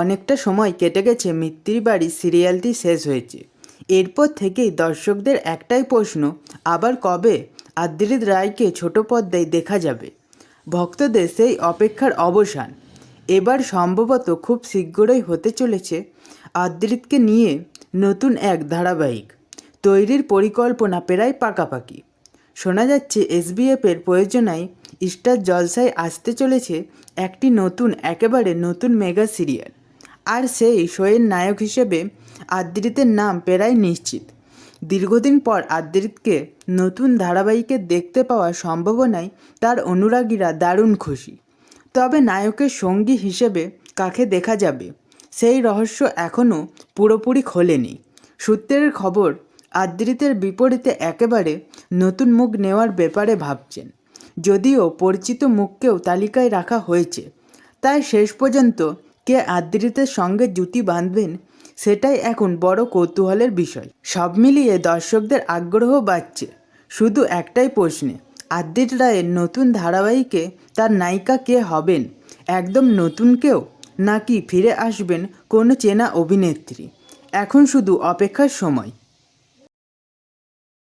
অনেকটা সময় কেটে গেছে, মিত্তির বাড়ি সিরিয়ালটি শেষ হয়েছে। এরপর থেকেই দর্শকদের একটাই প্রশ্ন, আবার কবে? আদ্রিত রায়কে ছোট পর্দায় দেখা যাবে। ভক্তদের সেই অপেক্ষার অবসান। এবার সম্ভবত খুব শীঘ্রই হতে চলেছে আদ্রিতকে নিয়ে নতুন এক ধারাবাহিক। তৈরির পরিকল্পনা প্রায় পাকাপাকি। শোনা যাচ্ছে, এসবিএফের প্রয়োজনায় স্টার জলসায় আসতে চলেছে একটি নতুন, একেবারে নতুন মেগা সিরিয়াল। আর সেই শোয়ের নায়ক হিসেবে আদ্রিতের নাম প্রায় নিশ্চিত। দীর্ঘদিন পর আদ্রিতকে নতুন ধারাবাহিকে দেখতে পাওয়ার সম্ভাবনায় তার অনুরাগীরা দারুণ খুশি। তবে নায়কের সঙ্গী হিসেবে কাকে দেখা যাবে, সেই রহস্য এখনও পুরোপুরি খোলেনি। সূত্রের খবর, আদ্রিতের বিপরীতে একেবারে নতুন মুখ নেওয়ার ব্যাপারে ভাবছেন। যদিও পরিচিত মুখকেও তালিকায় রাখা হয়েছে, তাই শেষ পর্যন্ত কে আদ্রিতের সঙ্গে জুটি বাঁধবেন, সেটাই এখন বড় কৌতূহলের বিষয়। সব মিলিয়ে দর্শকদের আগ্রহ বাড়ছে। শুধু একটাই প্রশ্নে, আদ্রিত রায়ের নতুন ধারাবাহিকে তার নায়িকা কে হবেন? একদম নতুন কেউ? নাকি ফিরে আসবেন কোনো চেনা অভিনেত্রী? এখন শুধু অপেক্ষার সময়।